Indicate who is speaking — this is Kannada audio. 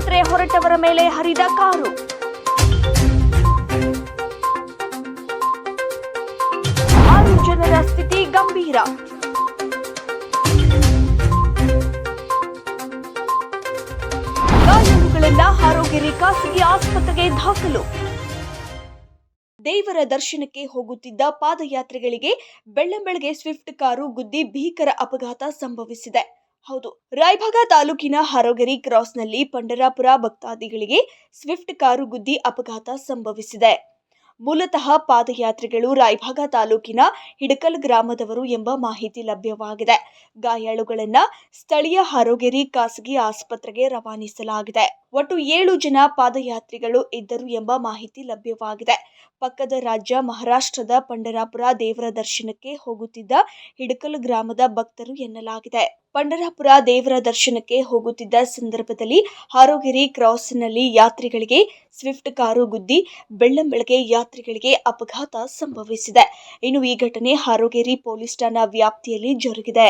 Speaker 1: ಪಾದಯಾತ್ರೆ ಹೊರಟವರ ಮೇಲೆ ಹರಿದ ಕಾರು. ಆರು ಜನರ ಸ್ಥಿತಿ ಗಂಭೀರ. ಗಾಯಾಳುಗಳೆಲ್ಲ ಹಾರೋಗಿರಿ ಖಾಸಗಿ ಆಸ್ಪತ್ರೆಗೆ ದಾಖಲು. ದೇವರ ದರ್ಶನಕ್ಕೆ ಹೋಗುತ್ತಿದ್ದ ಪಾದಯಾತ್ರೆಗಳಿಗೆ ಬೆಳ್ಳಂಬೆಳಗ್ಗೆ ಸ್ವಿಫ್ಟ್ ಕಾರು ಗುದ್ದಿ ಭೀಕರ ಅಪಘಾತ ಸಂಭವಿಸಿದೆ. ಹೌದು. ರಾಯಭಾಗ ತಾಲೂಕಿನ ಹರೋಗರಿ ಕ್ರಾಸ್ನಲ್ಲಿ ಪಂಡರಾಪುರ ಭಕ್ತಾದಿಗಳಿಗೆ ಸ್ವಿಫ್ಟ್ ಕಾರು ಗುದ್ದಿ ಅಪಘಾತ ಸಂಭವಿಸಿದೆ. ಮೂಲತಃ ಪಾದಯಾತ್ರಿಗಳು ರಾಯಭಾಗ ತಾಲೂಕಿನ ಹಿಡಕಲ್ ಗ್ರಾಮದವರು ಎಂಬ ಮಾಹಿತಿ ಲಭ್ಯವಾಗಿದೆ. ಗಾಯಾಳುಗಳನ್ನ ಸ್ಥಳೀಯ ಹರೋಗೆರಿ ಖಾಸಗಿ ಆಸ್ಪತ್ರೆಗೆ ರವಾನಿಸಲಾಗಿದೆ. ಒಟ್ಟು ಏಳು ಜನ ಪಾದಯಾತ್ರಿಗಳು ಇದ್ದರು ಎಂಬ ಮಾಹಿತಿ ಲಭ್ಯವಾಗಿದೆ. ಪಕ್ಕದ ರಾಜ್ಯ ಮಹಾರಾಷ್ಟ್ರದ ಪಂಡರಾಪುರ ದೇವರ ದರ್ಶನಕ್ಕೆ ಹೋಗುತ್ತಿದ್ದ ಹಿಡಕಲ್ ಗ್ರಾಮದ ಭಕ್ತರು ಎನ್ನಲಾಗಿದೆ. ಪಂಡರಾಪುರ ದೇವರ ದರ್ಶನಕ್ಕೆ ಹೋಗುತ್ತಿದ್ದ ಸಂದರ್ಭದಲ್ಲಿ ಹಾರೋಗಿರಿ ಕ್ರಾಸ್ನಲ್ಲಿ ಯಾತ್ರಿಗಳಿಗೆ ಸ್ವಿಫ್ಟ್ ಕಾರು ಗುದ್ದಿ ಬೆಳ್ಳಂಬೆಳಗ್ಗೆ ಯಾತ್ರಿಗಳಿಗೆ ಅಪಘಾತ ಸಂಭವಿಸಿದೆ ಇನ್ನು ಈ ಘಟನೆ ಹಾರೋಗಿರಿ ಪೊಲೀಸ್ ಠಾಣಾ ವ್ಯಾಪ್ತಿಯಲ್ಲಿ ಜರುಗಿದೆ